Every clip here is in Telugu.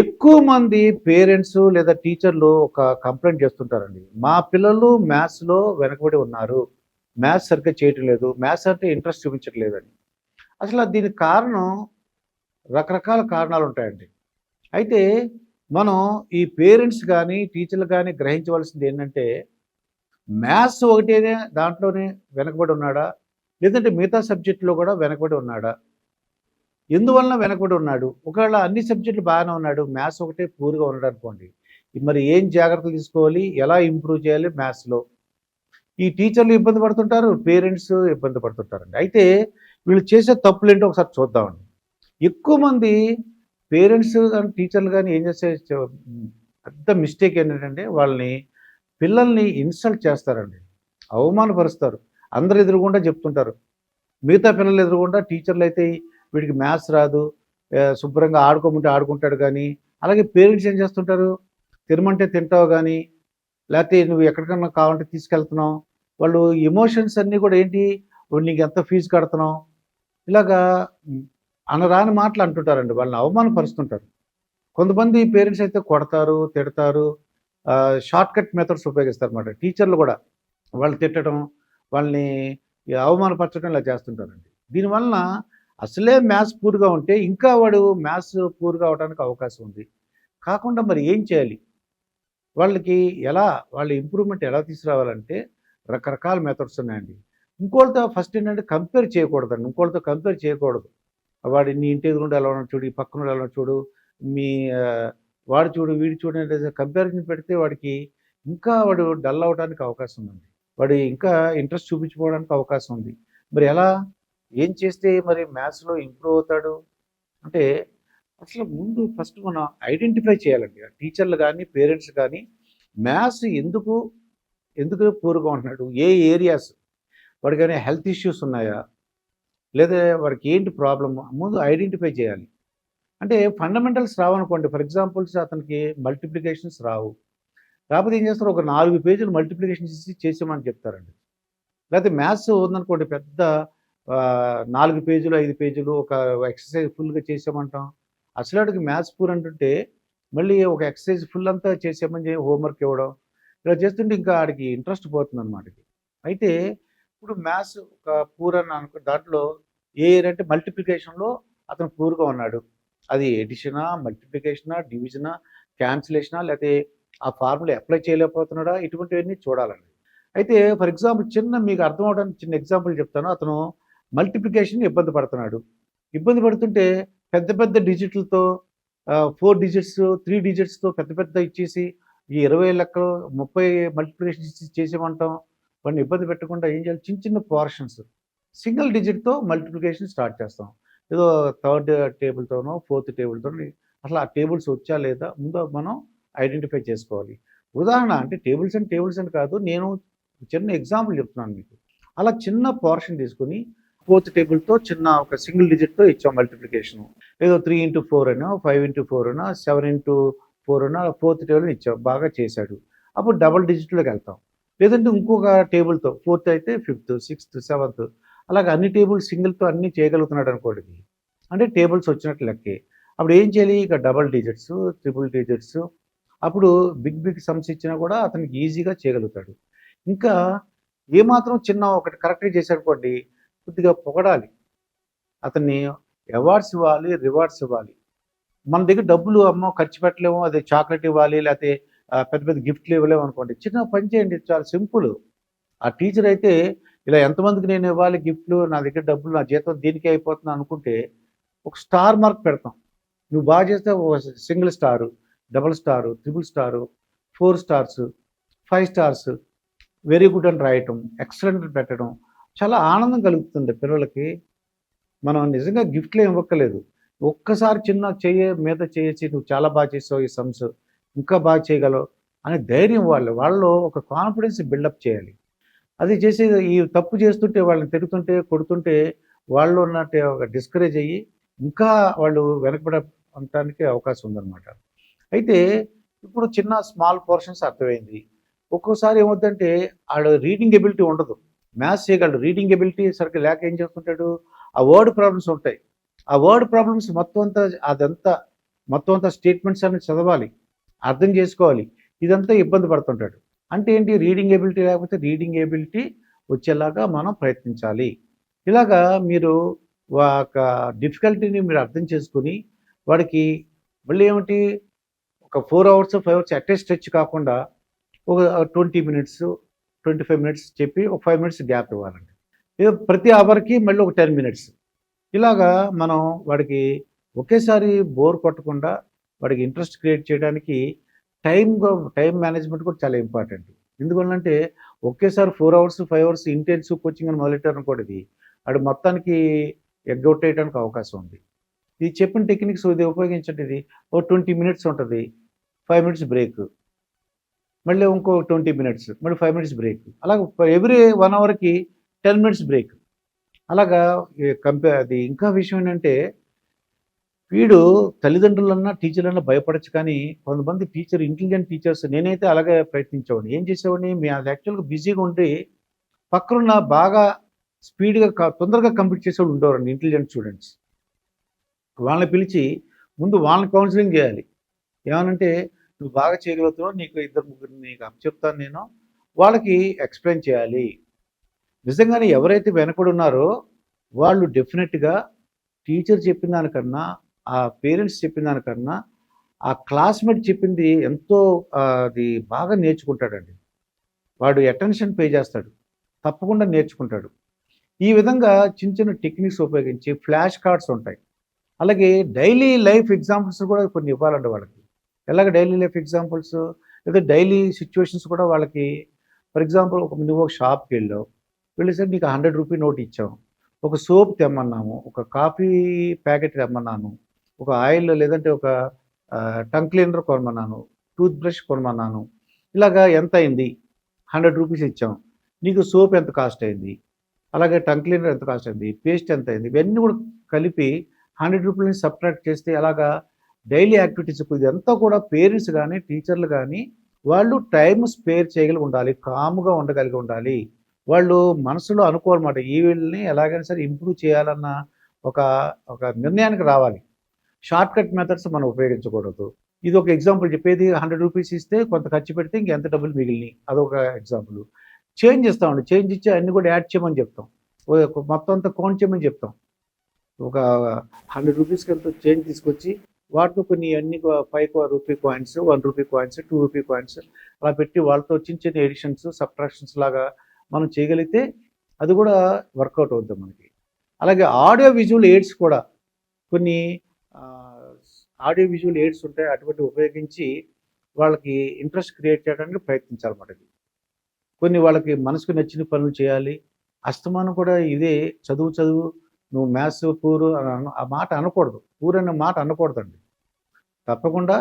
ఎక్కువ మంది పేరెంట్స్ లేదా టీచర్లు ఒక కంప్లైంట్ చేస్తుంటారండి. మా పిల్లలు మ్యాథ్స్లో వెనకబడి ఉన్నారు. మ్యాథ్స్ సరిగ్గా చేయటం లేదు. మ్యాథ్స్ అంటే ఇంట్రెస్ట్ చూపించట్లేదని అసలు దీనికి కారణం రకరకాల కారణాలు ఉంటాయండి. అయితే మనం ఈ పేరెంట్స్ కానీ టీచర్లు కానీ గ్రహించవలసింది ఏంటంటే మ్యాథ్స్ ఒకటేనే దాంట్లోనే వెనకబడి ఉన్నాడా? లేదంటే మిగతా సబ్జెక్టులో కూడా వెనకబడి ఉన్నాడా? ఎందువలన వెనకబడి ఉన్నాడు? ఒకవేళ అన్ని సబ్జెక్టులు బాగానే ఉన్నాడు మ్యాథ్స్ ఒకటే పూర్గా ఉన్నాడు అనుకోండి. మరి ఏం జాగ్రత్తలు తీసుకోవాలి? ఎలా ఇంప్రూవ్ చేయాలి మ్యాథ్స్లో? ఈ టీచర్లు ఇబ్బంది పడుతుంటారు పేరెంట్స్ ఇబ్బంది పడుతుంటారండి. అయితే వీళ్ళు చేసే తప్పులు ఏంటో ఒకసారి చూద్దామండి. ఎక్కువ మంది పేరెంట్స్ కానీ టీచర్లు కానీ ఏం చేసే పెద్ద మిస్టేక్ ఏంటంటే వాళ్ళని పిల్లల్ని ఇన్సల్ట్ చేస్తారండి. అవమానపరుస్తారు. అందరు ఎదురుగుండా చెప్తుంటారు. మిగతా పిల్లలు ఎదురుగుండా టీచర్లు అయితే వీడికి మ్యాథ్స్ రాదు శుభ్రంగా ఆడుకోమంటే ఆడుకుంటాడు కానీ అలాగే పేరెంట్స్ ఏం చేస్తుంటారు? తినమంటే తింటావు కానీ లేకపోతే నువ్వు ఎక్కడికన్నా కావాలంటే తీసుకెళ్తున్నావు. వాళ్ళు ఎమోషన్స్ అన్నీ కూడా ఏంటి? నీకు ఎంత ఫీజు కడుతున్నావు? ఇలాగా అనరాని మాటలు అంటుంటారండి. వాళ్ళని అవమానపరుస్తుంటారు. కొంతమంది పేరెంట్స్ అయితే కొడతారు తిడతారు షార్ట్ కట్ మెథడ్స్ ఉపయోగిస్తారు అన్నమాట టీచర్లు కూడా వాళ్ళు తిట్టడం వాళ్ళని అవమానపరచడం ఇలా చేస్తుంటారండి. దీనివలన అసలే మ్యాథ్స్ పూర్గా ఉంటే ఇంకా వాడు మ్యాథ్స్ పూర్గా అవడానికి అవకాశం ఉంది. కాకుండా మరి ఏం చేయాలి? వాళ్ళకి ఎలా వాళ్ళ ఇంప్రూవ్మెంట్ ఎలా తీసుకురావాలంటే రకరకాల మెథడ్స్ ఉన్నాయండి. ఇంకోళ్ళతో ఫస్ట్ ఏంటంటే కంపేర్ చేయకూడదండి. ఇంకోళ్ళతో కంపేర్ చేయకూడదు. వాడి నీ ఇంటి ఎదురుండి ఎలా ఉన్నాడు చూడు ఈ పక్కన ఎలా ఉన్నాడు చూడు మీ వాడు చూడు వీడు చూడు అనేది కంపారిజన్ పెడితే వాడికి ఇంకా వాడు డల్ అవడానికి అవకాశం ఉంది. వాడు ఇంకా ఇంట్రెస్ట్ చూపించుకోవడానికి అవకాశం ఉంది. మరి ఎలా? ఏం చేస్తే మరి మ్యాథ్స్లో ఇంప్రూవ్ అవుతాడు? అంటే అసలు ముందు ఫస్ట్ మనం ఐడెంటిఫై చేయాలండి. టీచర్లు కానీ పేరెంట్స్ కానీ మ్యాథ్స్ ఎందుకు ఎందుకు పూర్గా ఉంటున్నాడు? ఏ ఏరియాస్ వాడికైనా హెల్త్ ఇష్యూస్ ఉన్నాయా? లేదా వాడికి ఏంటి ప్రాబ్లమ్ ముందు ఐడెంటిఫై చేయాలి. అంటే ఫండమెంటల్స్ రావనుకోండి. ఫర్ ఎగ్జాంపుల్స్ అతనికి మల్టిప్లికేషన్స్ రావు. రాకపోతే ఏం చేస్తారు? ఒక నాలుగు పేజీలు మల్టిప్లికేషన్స్ ఇచ్చి చేసామని చెప్తారండి. లేకపోతే మ్యాథ్స్ ఉందనుకోండి పెద్ద నాలుగు పేజీలు ఐదు పేజీలు ఒక ఎక్సర్సైజ్ ఫుల్గా చేసామంటాం అసలు వాడికి మ్యాథ్స్ పూర్ అంటుంటే మళ్ళీ ఒక ఎక్సర్సైజ్ ఫుల్ అంతా చేసామని హోంవర్క్ ఇవ్వడం ఇలా చేస్తుంటే ఇంకా ఆడికి ఇంట్రెస్ట్ పోతుంది అనమాట అయితే ఇప్పుడు మ్యాథ్స్ ఒక పూర్ అని అనుకో దాంట్లో ఏ అంటే మల్టిప్లికేషన్లో అతను పూర్గా ఉన్నాడు. అది ఎడిషనా మల్టిప్లికేషనా డివిజనా క్యాన్సిలేషనా లేకపోతే ఆ ఫార్ములా అప్లై చేయలేకపోతున్నాడా? ఇటువంటివన్నీ చూడాలండి. అయితే ఫర్ ఎగ్జాంపుల్ చిన్న మీకు అర్థం అవడానికి చిన్న ఎగ్జాంపుల్ చెప్తాను. అతను మల్టిప్లికేషన్ ఇబ్బంది పడుతున్నాడు. ఇబ్బంది పడుతుంటే పెద్ద పెద్ద డిజిట్లతో ఫోర్ డిజిట్స్ త్రీ డిజిట్స్తో పెద్ద పెద్ద ఇచ్చేసి ఈ ఇరవై లెక్కలు ముప్పై మల్టిప్లికేషన్ ఇచ్చి చేసేమంటాం వాడిని ఇబ్బంది పెట్టకుండా ఏం చేయాలి? చిన్న చిన్న పోర్షన్స్ సింగిల్ డిజిట్తో మల్టిప్లికేషన్ స్టార్ట్ చేస్తాం. ఏదో థర్డ్ టేబుల్తోనో ఫోర్త్ టేబుల్తోనో అసలు ఆ టేబుల్స్ వచ్చా లేదా ముందు మనం ఐడెంటిఫై చేసుకోవాలి. ఉదాహరణ అంటే టేబుల్స్ అండ్ టేబుల్స్ అని కాదు నేను చిన్న ఎగ్జాంపుల్ చెప్తున్నాను మీకు. అలా చిన్న పోర్షన్ తీసుకుని ఫోర్త్ టేబుల్తో చిన్న ఒక సింగిల్ డిజిట్తో ఇచ్చాం మల్టిప్లికేషన్ ఏదో త్రీ ఇంటూ ఫోర్ అయినా ఫైవ్ ఇంటూ ఫోర్ అయినా సెవెన్ ఇంటూ ఫోర్ అయినా ఫోర్త్ టేబుల్ ఇచ్చాం బాగా చేశాడు. అప్పుడు డబల్ డిజిట్లోకి వెళ్తాం. లేదంటే ఇంకొక టేబుల్తో ఫోర్త్ అయితే ఫిఫ్త్ సిక్స్త్ సెవెంత్ అలాగే అన్ని టేబుల్స్ సింగిల్తో అన్ని చేయగలుగుతున్నాడు అనుకోండి. అంటే టేబుల్స్ వచ్చినట్టు లెక్కే. అప్పుడు ఏం చేయాలి? ఇక డబల్ డిజిట్స్ ట్రిపుల్ డిజిట్స్ అప్పుడు బిగ్ బిగ్ సమ్స్ ఇచ్చినా కూడా అతనికి ఈజీగా చేయగలుగుతాడు. ఇంకా ఏమాత్రం చిన్న ఒకటి కరెక్ట్గా చేశాడుకోండి కొద్దిగా పొగడాలి. అతన్ని అవార్డ్స్ ఇవ్వాలి రివార్డ్స్ ఇవ్వాలి. మన దగ్గర డబ్బులు అమ్మో ఖర్చు పెట్టలేము అదే చాక్లెట్ ఇవ్వాలి లేకపోతే పెద్ద పెద్ద గిఫ్ట్లు ఇవ్వలేము అనుకోండి. చిన్న పని చేయండి చాలా సింపుల్. ఆ టీచర్ అయితే ఇలా ఎంతమందికి నేను ఇవ్వాలి గిఫ్ట్లు నా దగ్గర డబ్బులు నా జీతం దీనికి అయిపోతుంది అనుకుంటే ఒక స్టార్ మార్క్ పెడతాం. నువ్వు బాగా చేస్తే ఒక single star double star triple star four stars five stars very good అని రాయటం ఎక్సలెంట్ అని పెట్టడం. చాలా ఆనందం కలుగుతుంది పిల్లలకి. మనం నిజంగా గిఫ్ట్లు ఇవ్వక్కలేదు ఒక్కసారి చిన్న చేయ మీద చేసి నువ్వు చాలా బాగా చేసావు ఈ సమ్స్ ఇంకా బాగా చేయగలవు అనే ధైర్యం వాళ్ళు వాళ్ళు ఒక కాన్ఫిడెన్స్ బిల్డప్ చేయాలి. అది చేసి ఈ తప్పు చేస్తుంటే వాళ్ళని తిరుగుతుంటే కొడుతుంటే వాళ్ళు ఉన్నట్టు ఒక డిస్కరేజ్ అయ్యి ఇంకా వాళ్ళు వెనకబడ ఉండటానికి అవకాశం ఉందన్నమాట. అయితే ఇప్పుడు చిన్న స్మాల్ పోర్షన్స్ అర్థమైంది. ఒక్కోసారి ఏమవుతుందంటే వాళ్ళ రీడింగ్ ఎబిలిటీ ఉండదు. మ్యాథ్స్ చేయగలడు. రీడింగ్ ఎబిలిటీ సరిగ్గా లేక ఏం చేస్తుంటాడు? ఆ వర్డ్ ప్రాబ్లమ్స్ ఉంటాయి. ఆ వర్డ్ ప్రాబ్లమ్స్ మొత్తం అంతా అదంతా మొత్తం అంతా స్టేట్మెంట్స్ అన్ని చదవాలి. అర్థం చేసుకోవాలి. ఇదంతా ఇబ్బంది పడుతుంటాడు. అంటే ఏంటి? రీడింగ్ ఎబిలిటీ లేకపోతే రీడింగ్ ఎబిలిటీ వచ్చేలాగా మనం ప్రయత్నించాలి. ఇలాగా మీరు ఒక డిఫికల్టీని మీరు అర్థం చేసుకుని వాడికి మళ్ళీ ఏమిటి? ఒక ఫోర్ అవర్స్ ఫైవ్ అవర్స్ అటెస్ట్ స్ట్రెచ్ కాకుండా ఒక twenty minutes twenty five minutes చెప్పి ఒక ఫైవ్ మినిట్స్ గ్యాప్ ఇవ్వాలండి. ఇక ప్రతి అవర్కి మళ్ళీ ఒక టెన్ మినిట్స్. ఇలాగా మనం వాడికి ఒకేసారి బోర్ కొట్టకుండా వాడికి ఇంట్రెస్ట్ క్రియేట్ చేయడానికి టైం టైం మేనేజ్మెంట్ కూడా చాలా ఇంపార్టెంట్. ఎందుకంటే ఒకేసారి four hours five hours intensive coaching అని మొదలెట్టారనుకోండి ఇది వాడు మొత్తానికి ఎగ్గౌట్ చేయడానికి అవకాశం ఉంది. ఇది చెప్పిన టెక్నిక్స్ ఇది ఉపయోగించండి ఇది. ఓ ట్వంటీ మినిట్స్ ఉంటుంది. Five minutes break. మళ్ళీ ఇంకో ట్వంటీ మినిట్స్ మళ్ళీ ఫైవ్ మినిట్స్ బ్రేక్. అలాగే ఎవ్రీ వన్ అవర్కి టెన్ మినిట్స్ బ్రేక్. అలాగా కంపే అది ఇంకా విషయం ఏంటంటే వీడు తల్లిదండ్రులన్నా టీచర్లన్నా భయపడచ్చు కానీ కొంతమంది టీచర్ ఇంటెలిజెంట్ టీచర్స్ నేనైతే అలాగే ప్రయత్నించేవాడిని. ఏం చేసేవాడిని? మీ అది యాక్చువల్గా బిజీగా ఉండి పక్కనున్న బాగా స్పీడ్గా తొందరగా కంప్లీట్ చేసేవాళ్ళు ఉండేవారండి ఇంటెలిజెంట్ స్టూడెంట్స్. వాళ్ళని పిలిచి ముందు వాళ్ళని కౌన్సిలింగ్ చేయాలి. ఏమనంటే నువ్వు బాగా చేయగలుగుతున్నావు నీకు ఇద్దరు ముగ్గురు నీకు చెప్తాను నేను. వాళ్ళకి ఎక్స్ప్లెయిన్ చేయాలి. నిజంగానే ఎవరైతే వెనకడు ఉన్నారో వాళ్ళు డెఫినెట్గా టీచర్ చెప్పిన దానికన్నా ఆ పేరెంట్స్ చెప్పిన దానికన్నా ఆ క్లాస్మేట్ చెప్పింది ఎంతో అది బాగా నేర్చుకుంటాడండి. వాడు అటెన్షన్ పే చేస్తాడు. తప్పకుండా నేర్చుకుంటాడు. ఈ విధంగా చిన్న చిన్న టెక్నిక్స్ ఉపయోగించి ఫ్లాష్ కార్డ్స్ ఉంటాయి. అలాగే డైలీ లైఫ్ ఎగ్జాంపుల్స్ కూడా కొన్ని ఇవ్వాలండి వాళ్ళకి. ఎలాగ డైలీ లైఫ్ ఎగ్జాంపుల్స్? లేదా డైలీ సిచ్యువేషన్స్ కూడా వాళ్ళకి ఫర్ ఎగ్జాంపుల్ ఒక నువ్వు ఒక షాప్కి వెళ్ళావు సార్ నీకు హండ్రెడ్ రూపీ నోట్ ఇచ్చాం. ఒక సోప్ తెమ్మన్నాము ఒక కాఫీ ప్యాకెట్ తెమ్మన్నాను ఒక ఆయిల్ లేదంటే ఒక టంగ్ క్లీనర్ కొనమన్నాను టూత్ బ్రష్ కొనమన్నాను. ఇలాగా ఎంత అయింది? హండ్రెడ్ రూపీస్ ఇచ్చాం. నీకు సోప్ ఎంత కాస్ట్ అయింది? అలాగే టంగ్ క్లీనర్ ఎంత కాస్ట్ అయింది? పేస్ట్ ఎంత అయింది? ఇవన్నీ కూడా కలిపి హండ్రెడ్ రూపీస్ని సబ్ట్రాక్ట్ చేస్తే అలాగా డైలీ యాక్టివిటీస్ ఇదంతా కూడా పేరెంట్స్ కానీ టీచర్లు కానీ వాళ్ళు టైం స్పేర్ చేయగలిగి ఉండాలి కామ్గా ఉండగలిగి ఉండాలి. వాళ్ళు మనసులో అనుకోరమాట ఈ వీళ్ళని ఎలాగైనా సరే ఇంప్రూవ్ చేయాలన్న ఒక ఒక నిర్ణయానికి రావాలి. షార్ట్ కట్ మెథడ్స్ మనం ఉపయోగించకూడదు. ఇది ఒక ఎగ్జాంపుల్ చెప్పేది హండ్రెడ్ రూపీస్ ఇస్తే కొంత ఖర్చు పెడితే ఇంకెంత డబ్బులు మిగిలినాయి? అదొక ఎగ్జాంపుల్. చేంజ్ ఇస్తామండి చేంజ్ ఇచ్చి అన్ని కూడా యాడ్ చేయమని చెప్తాం. మొత్తం అంతా కౌంట్ చేయమని చెప్తాం. ఒక హండ్రెడ్ రూపీస్కి ఎంత చేంజ్ తీసుకొచ్చి వాటితో కొన్ని అన్ని five rupee coins one rupee coins two rupee coins అలా పెట్టి వాళ్ళతో చిన్న చిన్న ఎడిషన్స్ సబ్ట్రాక్షన్స్ లాగా మనం చేయగలిగితే అది కూడా వర్కౌట్ అవుతుంది మనకి. అలాగే ఆడియో విజువల్ ఎయిడ్స్ కూడా కొన్ని ఆడియో విజువల్ ఎయిడ్స్ ఉంటాయి అటువంటి ఉపయోగించి వాళ్ళకి ఇంట్రెస్ట్ క్రియేట్ చేయడానికి ప్రయత్నించాలన్నమాట ఇది కొన్ని వాళ్ళకి మనసుకు నచ్చిన పనులు చేయాలి. అస్తమానం కూడా ఇదే చదువు చదువు నువ్వు మ్యాథ్స్ పూరు అని ఆ మాట అనకూడదు. పూర్ అనే మాట అనకూడదండి. తప్పకుండా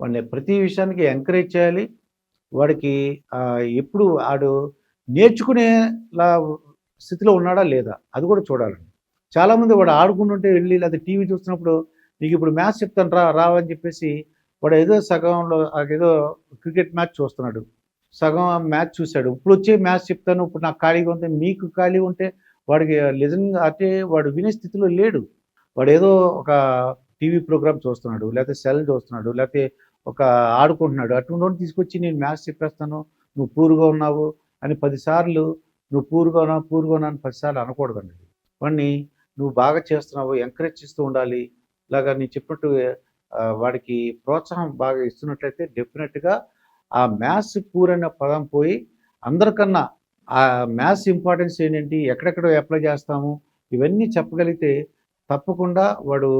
వాడిని ప్రతి విషయానికి ఎంకరేజ్ చేయాలి. వాడికి ఎప్పుడు ఆడు నేర్చుకునేలా స్థితిలో ఉన్నాడా లేదా? అది కూడా చూడాలండి. చాలామంది వాడు ఆడుకుంటుంటే వెళ్ళి లేదా టీవీ చూస్తున్నప్పుడు నీకు ఇప్పుడు మ్యాచ్ చెప్తాను రా రావని చెప్పేసి వాడు ఏదో సగంలో ఆ ఏదో క్రికెట్ మ్యాచ్ చూస్తున్నాడు. సగం మ్యాచ్ చూశాడు. ఇప్పుడు వచ్చే మ్యాచ్ చెప్తాను ఇప్పుడు నాకు ఖాళీగా ఉంటే మీకు ఖాళీ ఉంటే వాడికి లిజనింగ్ అంటే వాడు వినే స్థితిలో లేడు. వాడు ఏదో ఒక టీవీ ప్రోగ్రామ్ చూస్తున్నాడు లేకపోతే సెల్ చూస్తున్నాడు లేకపోతే ఒక ఆడుకుంటున్నాడు అటువంటి తీసుకొచ్చి నేను మ్యాథ్స్ చెప్పేస్తాను నువ్వు పూరుగా ఉన్నావు అని పదిసార్లు నువ్వు పూరుగా ఉన్నావు పూరుగా ఉన్నావు అని పదిసార్లు అనకూడదండి. వాడిని నువ్వు బాగా చేస్తున్నావు ఎంకరేజ్ చేస్తూ ఉండాలి. ఇలాగా నేను చెప్పినట్టు వాడికి ప్రోత్సాహం బాగా ఇస్తున్నట్లయితే డెఫినెట్గా ఆ మ్యాథ్స్ పూర్ అనే పదం పోయి అందరికన్నా ఆ మ్యాథ్స్ ఇంపార్టెన్స్ ఏంటి ఎక్కడెక్కడ అప్లై చేస్తాము ఇవన్నీ చెప్పగలిగితే తప్పకుండా వాడు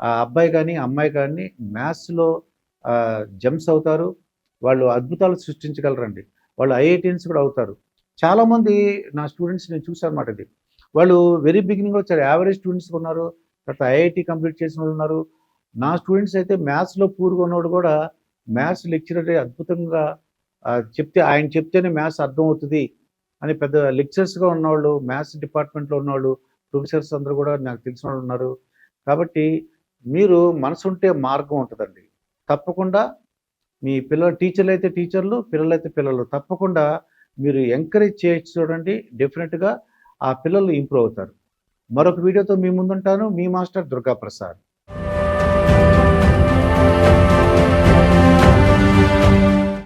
ఆ అబ్బాయి కానీ అమ్మాయి కానీ మ్యాథ్స్లో జంప్స్ అవుతారు. వాళ్ళు అద్భుతాలు సృష్టించగలరండి. వాళ్ళు ఐఐటీన్స్ కూడా అవుతారు. చాలామంది నా స్టూడెంట్స్ నేను చూసాను అన్నమాట ఇది. వాళ్ళు వెరీ బిగినింగ్లో చాలా యావరేజ్ స్టూడెంట్స్ ఉన్నారు. తర్వాత ఐఐటి కంప్లీట్ చేసిన వాళ్ళు ఉన్నారు. నా స్టూడెంట్స్ అయితే మ్యాథ్స్లో పూర్గా ఉన్నవాడు కూడా మ్యాథ్స్ లెక్చరర్ అద్భుతంగా చెప్తే ఆయన చెప్తేనే మ్యాథ్స్ అర్థమవుతుంది అని పెద్ద లెక్చరర్స్గా ఉన్నవాళ్ళు మ్యాథ్స్ డిపార్ట్మెంట్లో ఉన్నవాళ్ళు ప్రొఫెసర్స్ అందరూ కూడా నాకు తెలిసిన వాళ్ళు ఉన్నారు. కాబట్టి మీరు మనసుంటే మార్గం ఉంటుందండి. తప్పకుండా మీ పిల్లలు టీచర్లు అయితే టీచర్లు పిల్లలు అయితే పిల్లలు. తప్పకుండా మీరు ఎంకరేజ్ చేయొచ్చు చూడండి. డెఫినెట్గా ఆ పిల్లలు ఇంప్రూవ్ అవుతారు. మరొక వీడియోతో మీ ముందుంటాను. మీ మాస్టర్ దుర్గా ప్రసాద్